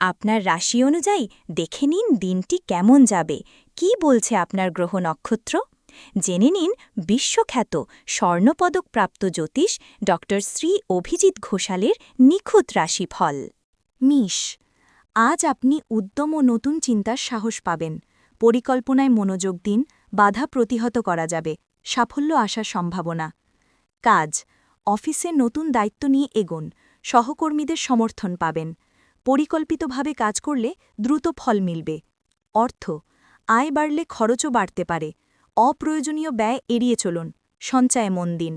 আপনার রাশি অনুযায়ী দেখে নিন দিনটি কেমন যাবে। কি বলছে আপনার গ্রহ নক্ষত্র? জেনে নিন বিশ্বখ্যাত স্বর্ণপদকপ্রাপ্ত জ্যোতিষ ড শ্রী অভিজিৎ ঘোষালের নিখুঁত রাশিফল। মিষ, আজ আপনি উদ্যম ও নতুন চিন্তার সাহস পাবেন। পরিকল্পনায় মনোযোগ দিন, বাধা প্রতিহত করা যাবে। সাফল্য আসার সম্ভাবনা। কাজ, অফিসে নতুন দায়িত্ব নিয়ে এগোন। সহকর্মীদের সমর্থন পাবেন। পরিকল্পিতভাবে কাজ করলে দ্রুত ফল মিলবে। অর্থ, আয় বাড়লে খরচও বাড়তে পারে। অপ্রয়োজনীয় ব্যয় এড়িয়ে চলুন। সঞ্চয়ে মন দিন।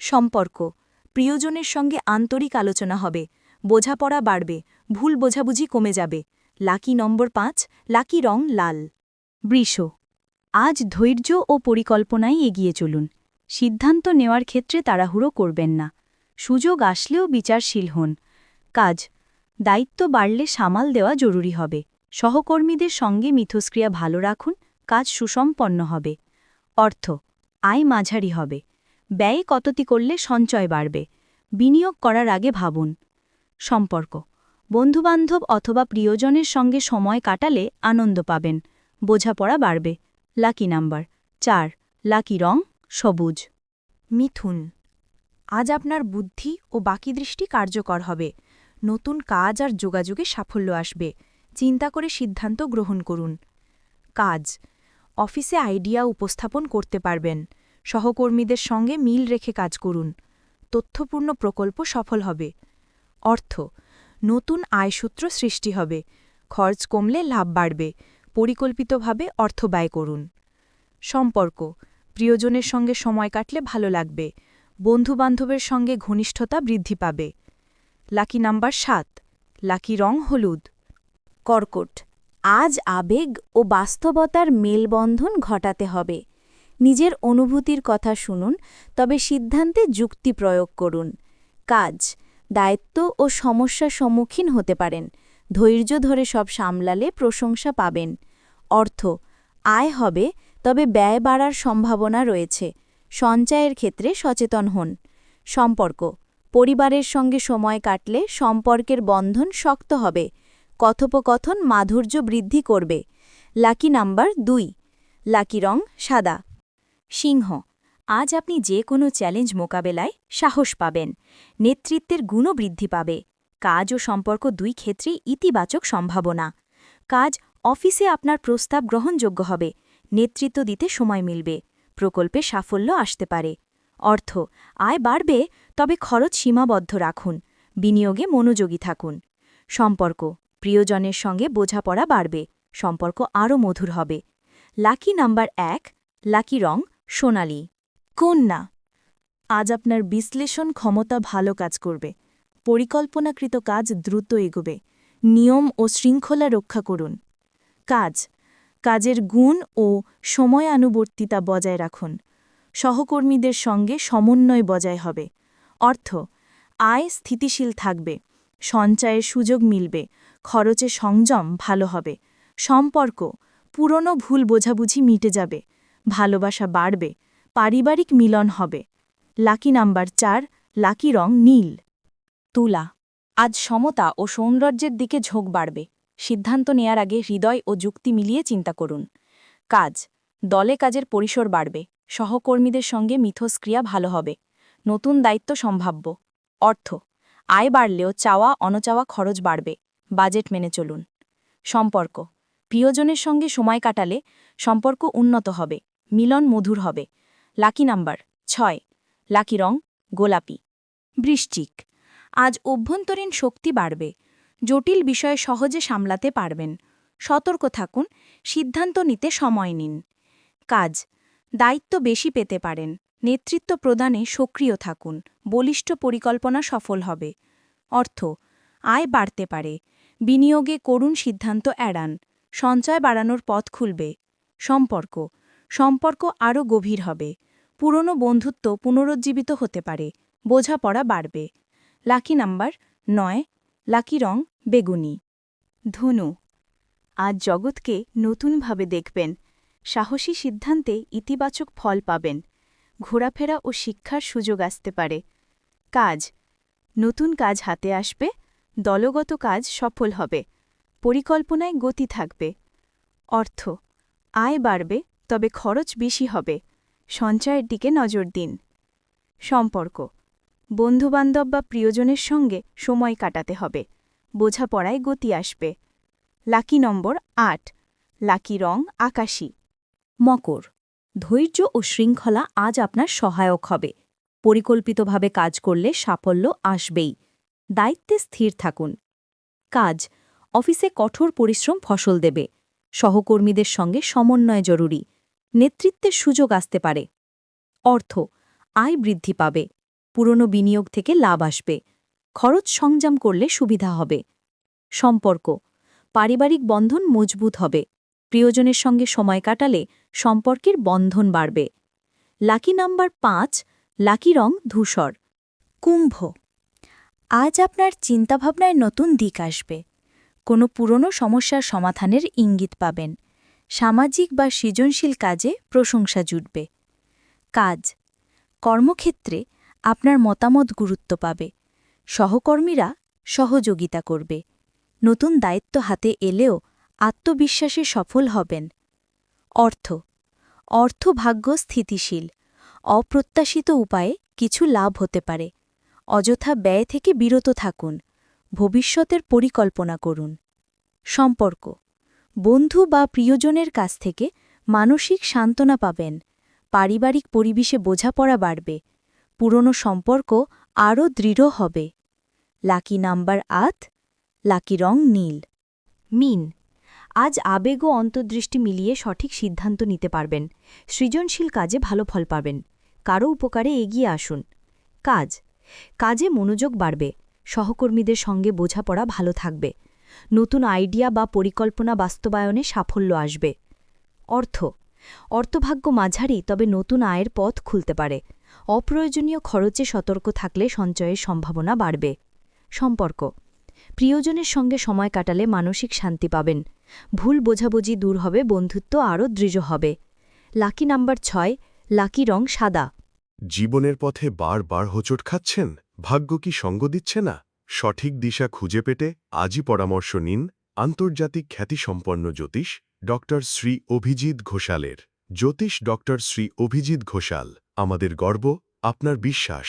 সম্পর্ক, প্রিয়জনের সঙ্গে আন্তরিক আলোচনা হবে। বোঝাপড়া বাড়বে। ভুল বোঝাবুঝি কমে যাবে। লাকি নম্বর পাঁচ, লাকি রং লাল। বৃষ, আজ ধৈর্য ও পরিকল্পনায় এগিয়ে চলুন। সিদ্ধান্ত নেওয়ার ক্ষেত্রে তাড়াহুড়ো করবেন না। সুযোগ আসলেও বিচারশীল হন। কাজ দায়িত্ব বাড়লে সামাল দেওয়া জরুরি হবে। সহকর্মীদের সঙ্গে মিথস্ক্রিয়া ভালো রাখুন, কাজ সুসম্পন্ন হবে। অর্থ, আয় মাঝারি হবে। ব্যয় কতটি করলে সঞ্চয় বাড়বে? বিনিয়োগ করার আগে ভাবুন। সম্পর্ক, বন্ধুবান্ধব অথবা প্রিয়জনের সঙ্গে সময় কাটালে আনন্দ পাবেন। বোঝাপড়া বাড়বে। লাকি নাম্বার, চার, লাকি রং, সবুজ। মিথুন, আজ আপনার বুদ্ধি ও বাকি দৃষ্টি কার্যকর হবে। নতুন কাজ আর যোগাযোগে সাফল্য আসবে। চিন্তা করে সিদ্ধান্ত গ্রহণ করুন। কাজ। অফিসে আইডিয়া উপস্থাপন করতে পারবেন। সহকর্মীদের সঙ্গে মিল রেখে কাজ করুন। তথ্যপূর্ণ প্রকল্প সফল হবে। অর্থ। নতুন আয়সূত্র সৃষ্টি হবে। খরচ কমলে লাভ বাড়বে। পরিকল্পিতভাবে অর্থ ব্যয় করুন। সম্পর্ক। প্রিয়জনের সঙ্গে সময় কাটলে ভালো লাগবে। বন্ধুবান্ধবের সঙ্গে ঘনিষ্ঠতা বৃদ্ধি পাবে। লাকি নাম্বার সাত, লাকি রং হলুদ। কর্কট, আজ আবেগ ও বাস্তবতার মেলবন্ধন ঘটাতে হবে। নিজের অনুভূতির কথা শুনুন, তবে সিদ্ধান্তে যুক্তি প্রয়োগ করুন। কাজ, দায়িত্ব ও সমস্যার সম্মুখীন হতে পারেন। ধৈর্য ধরে সব সামলালে প্রশংসা পাবেন। অর্থ, আয় হবে, তবে ব্যয় বাড়ার সম্ভাবনা রয়েছে। সঞ্চয়ের ক্ষেত্রে সচেতন হন। সম্পর্ক পরিবারের সঙ্গে সময় কাটলে সম্পর্কের বন্ধন শক্ত হবে। কথোপকথন মাধুর্য বৃদ্ধি করবে। লাকি নাম্বার দুই। লাকি রং সাদা। সিংহ। আজ আপনি যে কোনো চ্যালেঞ্জ মোকাবেলায় সাহস পাবেন। নেতৃত্বের গুণও বৃদ্ধি পাবে। কাজ ও সম্পর্ক দুই ক্ষেত্রেই ইতিবাচক সম্ভাবনা। কাজ অফিসে আপনার প্রস্তাব গ্রহণযোগ্য হবে। নেতৃত্ব দিতে সময় মিলবে। প্রকল্পে সাফল্য আসতে পারে। অর্থ, আয় বাড়বে, তবে খরচ সীমাবদ্ধ রাখুন, বিনিয়োগে মনোযোগী থাকুন। সম্পর্ক, প্রিয়জনের সঙ্গে বোঝাপড়া বাড়বে, সম্পর্ক আরও মধুর হবে। লাকি নাম্বার এক, লাকি রং, সোনালি। কন্যা, আজ আপনার বিশ্লেষণ ক্ষমতা ভালো কাজ করবে, পরিকল্পনাকৃত কাজ দ্রুত এগোবে, নিয়ম ও শৃঙ্খলা রক্ষা করুন। কাজ, কাজের গুণ ও সময়ানুবর্তিতা বজায় রাখুন। সহকর্মীদের সঙ্গে সমন্বয় বজায় হবে। অর্থ, আয় স্থিতিশীল থাকবে, সঞ্চয়ের সুযোগ মিলবে খরচে সংযম ভালো হবে, সম্পর্ক, পুরনো ভুল বোঝাবুঝি মিটে যাবে, ভালোবাসা বাড়বে, পারিবারিক মিলন হবে। লাকি নাম্বার চার, লাকি রং নীল। তুলা, আজ সমতা ও সৌন্দর্যের দিকে ঝোঁক বাড়বে। সিদ্ধান্ত নেয়ার আগে হৃদয় ও যুক্তি মিলিয়ে চিন্তা করুন। কাজ দলে কাজের পরিসর বাড়বে, সহকর্মীদের সঙ্গে মিথস্ক্রিয়া ভালো হবে, নতুন দায়িত্ব সম্ভাব্য। অর্থ, আয় বাড়লেও চাওয়া, অনচাওয়া খরচ বাড়বে, বাজেট মেনে চলুন। সম্পর্ক, প্রিয়জনের সঙ্গে সময় কাটালে সম্পর্ক উন্নত হবে, মিলন মধুর হবে। লাকি নাম্বার, ছয়, লাকি রং, গোলাপি। বৃশ্চিক, আজ অভ্যন্তরীণ শক্তি বাড়বে, জটিল বিষয়ে সহজে সামলাতে পারবেন। সতর্ক থাকুন, সিদ্ধান্ত নিতে সময় নিন। কাজ। দায়িত্ব বেশি পেতে পারেন। নেতৃত্ব প্রদানে সক্রিয় থাকুন। বলিষ্ঠ পরিকল্পনা সফল হবে। অর্থ, আয় বাড়তে পারে। বিনিয়োগে করুণ সিদ্ধান্ত এড়ান। সঞ্চয় বাড়ানোর পথ খুলবে। সম্পর্ক সম্পর্ক আরও গভীর হবে। পুরনো বন্ধুত্ব পুনরুজ্জীবিত হতে পারে। বোঝাপড়া বাড়বে। লাকি নাম্বার নয়, লাকি রং বেগুনি। ধনু, আজ জগৎকে নতুনভাবে দেখবেন। সাহসী সিদ্ধান্তে ইতিবাচক ফল পাবেন। ঘোরাফেরা ও শিক্ষার সুযোগ আসতে পারে। কাজ। নতুন কাজ হাতে আসবে, দলগত কাজ সফল হবে, পরিকল্পনায় গতি থাকবে। অর্থ। আয় বাড়বে, তবে খরচ বেশি হবে। সঞ্চয়ের দিকে নজর দিন। সম্পর্ক। বন্ধুবান্ধব বা প্রিয়জনের সঙ্গে সময় কাটাতে হবে, বোঝাপড়ায় গতি আসবে। লাকি নম্বর আট। লাকি রং আকাশী। মকর। ধৈর্য ও শৃঙ্খলা আজ আপনার সহায়ক হবে। পরিকল্পিতভাবে কাজ করলে সাফল্য আসবেই। দায়িত্বে স্থির থাকুন। কাজ। অফিসে কঠোর পরিশ্রম ফসল দেবে। সহকর্মীদের সঙ্গে সমন্বয় জরুরি। নেতৃত্বের সুযোগ আসতে পারে। অর্থ। আয় বৃদ্ধি পাবে। পুরনো বিনিয়োগ থেকে লাভ আসবে। খরচ সংযম করলে সুবিধা হবে। সম্পর্ক। পারিবারিক বন্ধন মজবুত হবে। প্রিয়জনের সঙ্গে সময় কাটালে সম্পর্কের বন্ধন বাড়বে। লাকি নাম্বার পাঁচ, লাকি রং ধূসর। কুম্ভ। আজ আপনার চিন্তাভাবনায় নতুন দিক আসবে। কোনো পুরনো সমস্যার সমাধানের ইঙ্গিত পাবেন। সামাজিক বা সৃজনশীল কাজে প্রশংসা জুটবে। কাজ। কর্মক্ষেত্রে আপনার মতামত গুরুত্ব পাবে। সহকর্মীরা সহযোগিতা করবে। নতুন দায়িত্ব হাতে এলেও আত্মবিশ্বাসে সফল হবেন। অর্থ, অর্থভাগ্য স্থিতিশীল। অপ্রত্যাশিত উপায়ে কিছু লাভ হতে পারে। অযথা ব্যয় থেকে বিরত থাকুন। ভবিষ্যতের পরিকল্পনা করুন। সম্পর্ক, বন্ধু বা প্রিয়জনের কাছ থেকে মানসিক সান্ত্বনা পাবেন। পারিবারিক পরিবেশে বোঝাপড়া বাড়বে। পুরনো সম্পর্ক আরও দৃঢ় হবে। লাকি নাম্বার আট, লাকি রং নীল। মিন আজ আবেগ ও অন্তর্দৃষ্টি মিলিয়ে সঠিক সিদ্ধান্ত নিতে পারবেন। সৃজনশীল কাজে ভালো ফল পাবেন। কারও উপকারে এগিয়ে আসুন। কাজ। কাজে মনোযোগ বাড়বে। সহকর্মীদের সঙ্গে বোঝাপড়া ভালো থাকবে। নতুন আইডিয়া বা পরিকল্পনা বাস্তবায়নে সাফল্য আসবে। অর্থ। অর্থভাগ্য মাঝারি, তবে নতুন আয়ের পথ খুলতে পারে। অপ্রয়োজনীয় খরচে সতর্ক থাকলে সঞ্চয়ের সম্ভাবনা বাড়বে। সম্পর্ক। প্রিয়জনের সঙ্গে সময় কাটালে মানসিক শান্তি পাবেন। ভুল বোঝাবুঝি দূর হবে, বন্ধুত্ব আরও দৃঢ় হবে। লাকি নাম্বার ছয়, লাকি রং সাদা। জীবনের পথে বারবার হোঁচট খাচ্ছেন? ভাগ্য কি সঙ্গ দিচ্ছে না? সঠিক দিশা খুঁজে পেতে আজই পরামর্শ নিন আন্তর্জাতিক খ্যাতিসম্পন্ন জ্যোতিষ ড শ্রী অভিজিৎ ঘোষালের। জ্যোতিষ ড শ্রী অভিজিৎ ঘোষাল, আমাদের গর্ব, আপনার বিশ্বাস।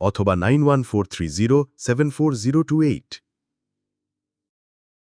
অথবা নাইন